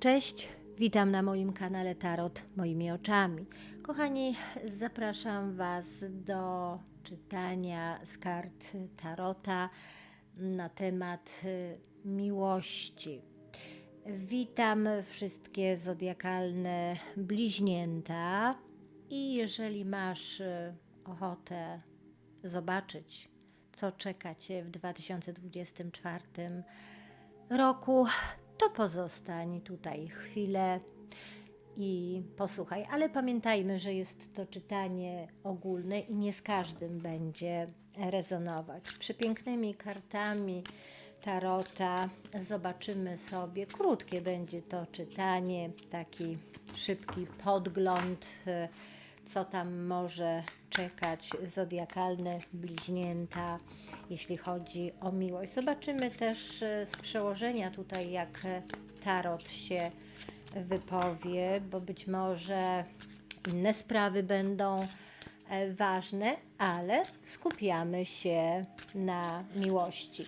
Cześć, witam na moim kanale Tarot moimi oczami. Kochani, zapraszam Was do czytania z kart Tarota na temat y, miłości. Witam wszystkie zodiakalne bliźnięta i jeżeli masz y, ochotę zobaczyć, co czeka Cię w 2024 roku, to pozostań tutaj chwilę i posłuchaj. Ale pamiętajmy, że jest to czytanie ogólne i nie z każdym będzie rezonować. Przepięknymi kartami tarota zobaczymy sobie, krótkie będzie to czytanie, taki szybki podgląd, y, co tam może czekać zodiakalne bliźnięta, jeśli chodzi o miłość. Zobaczymy też y, z przełożenia tutaj, jak tarot się wypowie, bo być może inne sprawy będą e, ważne, ale skupiamy się na miłości.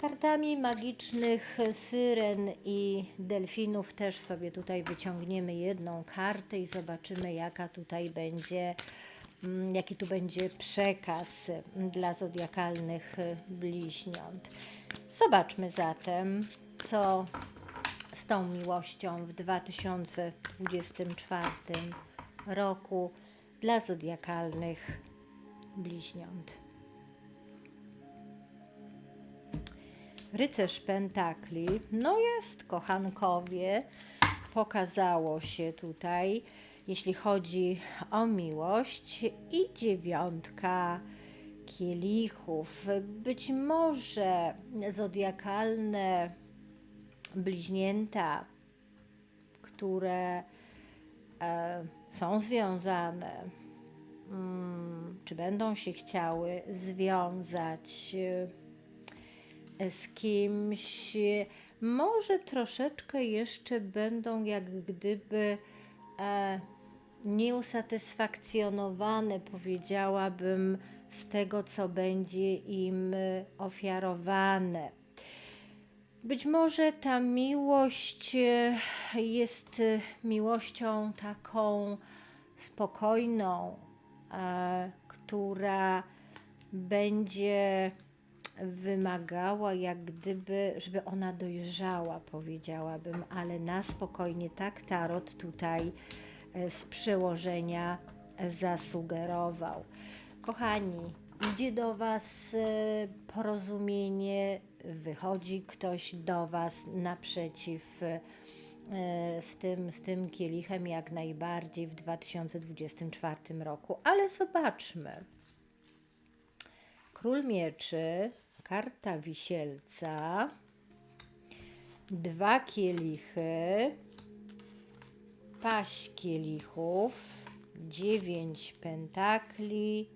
Kartami magicznych syren i delfinów też sobie tutaj wyciągniemy jedną kartę i zobaczymy, jaka tutaj będzie, mm, jaki tu będzie przekaz dla zodiakalnych bliźniąt. Zobaczmy zatem, co z tą miłością w 2024 roku dla zodiakalnych bliźniąt. Rycerz Pentakli, no jest, kochankowie, pokazało się tutaj, jeśli chodzi o miłość, i dziewiątka kielichów. Być może zodiakalne bliźnięta, które e, są związane, mm, czy będą się chciały związać e, z kimś, może troszeczkę jeszcze będą jak gdyby e, nieusatysfakcjonowane, powiedziałabym, z tego, co będzie im ofiarowane. Być może ta miłość e, jest miłością taką spokojną, e, która będzie wymagała, jak gdyby, żeby ona dojrzała, powiedziałabym, ale na spokojnie tak tarot tutaj z przełożenia zasugerował. Kochani, idzie do Was porozumienie, wychodzi ktoś do Was naprzeciw e, z tym, z tym kielichem jak najbardziej w 2024 roku. Ale zobaczmy. Król Mieczy, karta Wisielca, dwa kielichy, paść kielichów, dziewięć pentakli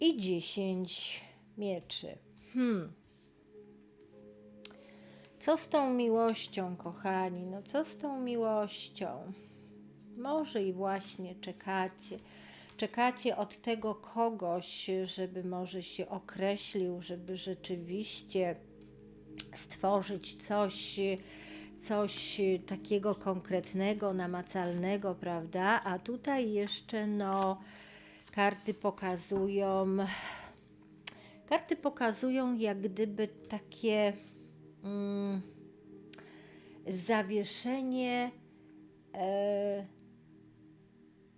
i dziesięć mieczy. Hmm. Co z tą miłością, kochani? No co z tą miłością? Może i właśnie czekacie. Czekacie od tego kogoś, żeby może się określił, żeby rzeczywiście stworzyć coś, coś takiego konkretnego, namacalnego, prawda? A tutaj jeszcze no karty pokazują karty pokazują jak gdyby takie mm, zawieszenie e,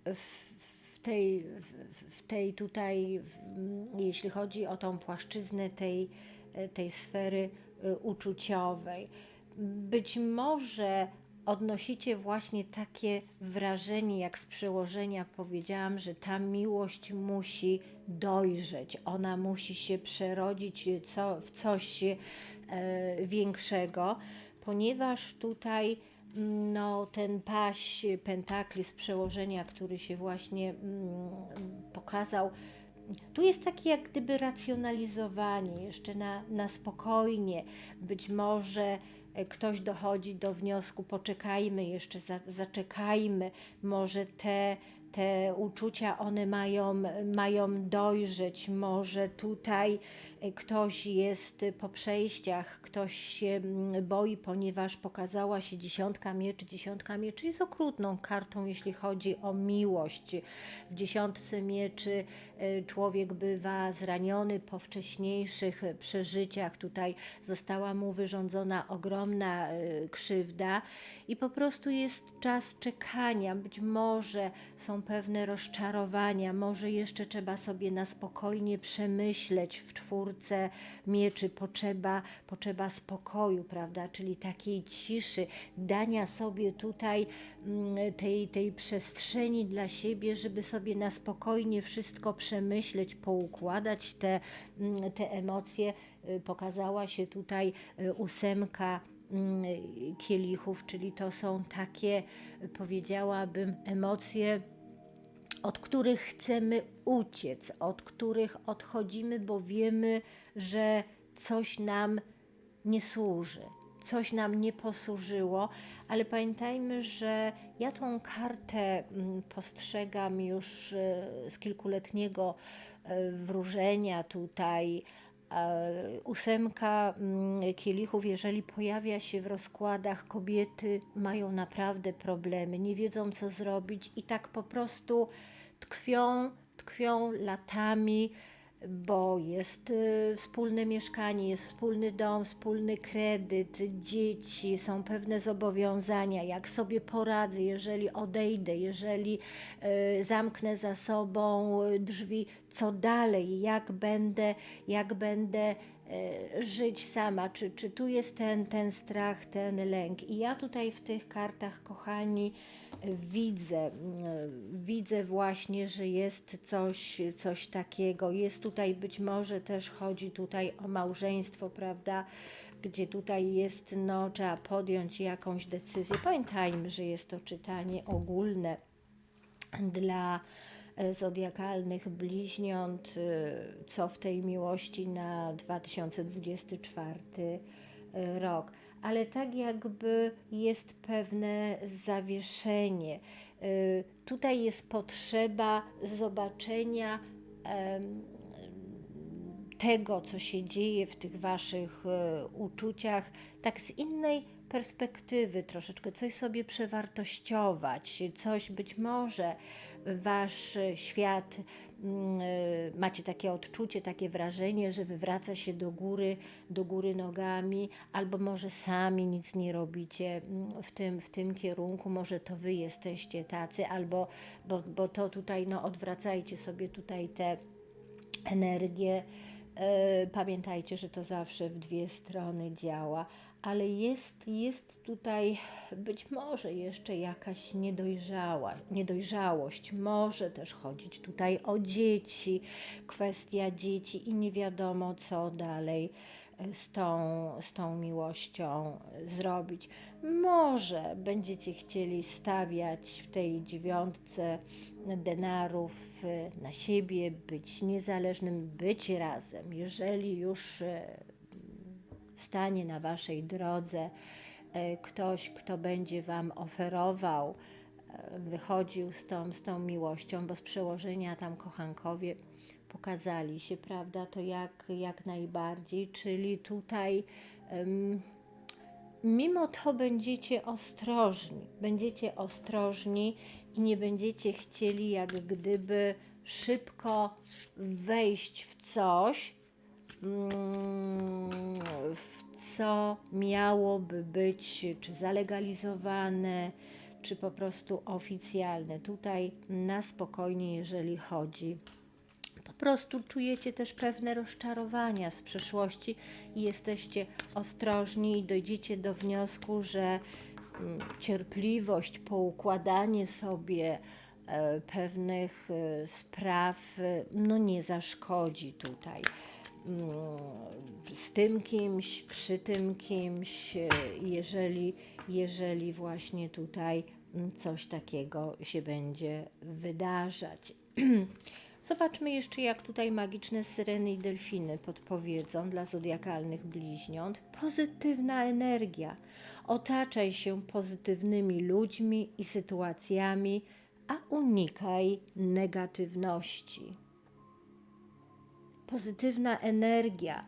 w, w, tej, w, tej tutaj, jeśli chodzi o tą płaszczyznę tej, tej sfery e, uczuciowej. Być może odnosicie właśnie takie wrażenie, jak z przełożenia powiedziałam, że ta miłość musi dojrzeć, ona musi się przerodzić co, w coś e, większego, ponieważ tutaj no, ten paś pentakli z przełożenia, który się właśnie mm, pokazał, tu jest takie jak gdyby racjonalizowanie, jeszcze na, na spokojnie. Być może e, ktoś dochodzi do wniosku, poczekajmy jeszcze, za, zaczekajmy, może te te uczucia, one mają, mają dojrzeć. Może tutaj ktoś jest po przejściach, ktoś się mm, boi, ponieważ pokazała się dziesiątka mieczy. Dziesiątka mieczy jest okrutną kartą, jeśli chodzi o miłość. W dziesiątce mieczy e, człowiek bywa zraniony po wcześniejszych przeżyciach. Tutaj została mu wyrządzona ogromna e, krzywda i po prostu jest czas czekania. Być może są pewne rozczarowania, może jeszcze trzeba sobie na spokojnie przemyśleć w czwórce mieczy potrzeba, potrzeba spokoju, prawda? Czyli takiej ciszy, dania sobie tutaj mm, tej, tej przestrzeni dla siebie, żeby sobie na spokojnie wszystko przemyśleć, poukładać te, mm, te emocje. Y, Pokazała się tutaj y, ósemka mm, kielichów, czyli to są takie, powiedziałabym, emocje od których chcemy uciec, od których odchodzimy, bo wiemy, że coś nam nie służy, coś nam nie posłużyło, ale pamiętajmy, że ja tą kartę mm, postrzegam już e, z kilkuletniego e, wróżenia tutaj. Ósemka mm, kielichów, jeżeli pojawia się w rozkładach, kobiety mają naprawdę problemy, nie wiedzą co zrobić i tak po prostu tkwią, tkwią latami, bo jest y, wspólne mieszkanie, jest wspólny dom, wspólny kredyt, dzieci, są pewne zobowiązania. Jak sobie poradzę, jeżeli odejdę, jeżeli y, zamknę za sobą y, drzwi, co dalej, jak będę, jak będę żyć sama, czy, czy tu jest ten, ten strach, ten lęk. I ja tutaj w tych kartach, kochani, widzę, widzę właśnie, że jest coś, coś takiego. Jest tutaj być może też chodzi tutaj o małżeństwo, prawda? Gdzie tutaj jest, no, trzeba podjąć jakąś decyzję. Pamiętajmy, że jest to czytanie ogólne dla e, zodiakalnych bliźniąt, e, co w tej miłości na 2024 rok ale tak jakby jest pewne zawieszenie. Y, Tutaj jest potrzeba zobaczenia tego, co się dzieje w tych waszych e, uczuciach, tak z innej perspektywy troszeczkę, coś sobie przewartościować, coś być może wasz świat macie takie odczucie, takie wrażenie, że wywraca się do góry, do góry nogami, albo może sami nic nie robicie mm, w tym, w tym kierunku, może to wy jesteście tacy, albo bo, bo to tutaj, no odwracajcie sobie tutaj te energie. E, Pamiętajcie, że to zawsze w dwie strony działa, ale jest, jest tutaj być może jeszcze jakaś niedojrzała, niedojrzałość. Może też chodzić tutaj o dzieci, kwestia dzieci i nie wiadomo, co dalej e, z tą, z tą miłością zrobić. Może będziecie chcieli stawiać w tej dziewiątce denarów e, na siebie, być niezależnym, być razem. Jeżeli już e, stanie na waszej drodze. E, ktoś, kto będzie wam oferował, e, wychodził z tą, z tą miłością, bo z przełożenia tam kochankowie pokazali się, prawda, to jak, jak najbardziej, czyli tutaj mimo to będziecie ostrożni, będziecie ostrożni i nie będziecie chcieli jak gdyby szybko wejść w coś, co miałoby być czy zalegalizowane, czy po prostu oficjalne. Tutaj na spokojnie, jeżeli chodzi po prostu czujecie też pewne rozczarowania z przeszłości i jesteście ostrożni i dojdziecie do wniosku, że mm, cierpliwość, poukładanie sobie e, pewnych e, spraw e, no nie zaszkodzi tutaj. Mm, Z tym kimś, przy tym kimś, e, jeżeli, jeżeli właśnie tutaj mm, coś takiego się będzie wydarzać. Zobaczmy jeszcze, jak tutaj magiczne syreny i delfiny podpowiedzą dla zodiakalnych bliźniąt. Pozytywna energia. Otaczaj się pozytywnymi ludźmi i sytuacjami, a unikaj negatywności. Pozytywna energia.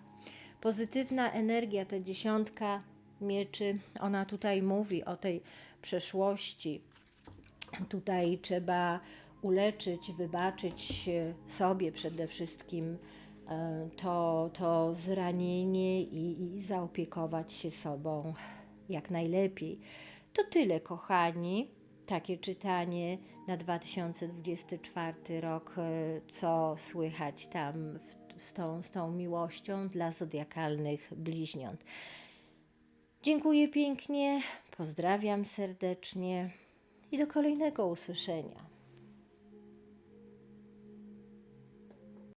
Pozytywna energia, ta dziesiątka mieczy, ona tutaj mówi o tej przeszłości. Tutaj trzeba uleczyć, wybaczyć sobie przede wszystkim e, to, to zranienie i, i zaopiekować się sobą jak najlepiej. To tyle, kochani. Takie czytanie na 2024 rok, e, co słychać tam w, z, tą, z tą miłością dla zodiakalnych bliźniąt. Dziękuję pięknie, pozdrawiam serdecznie i do kolejnego usłyszenia.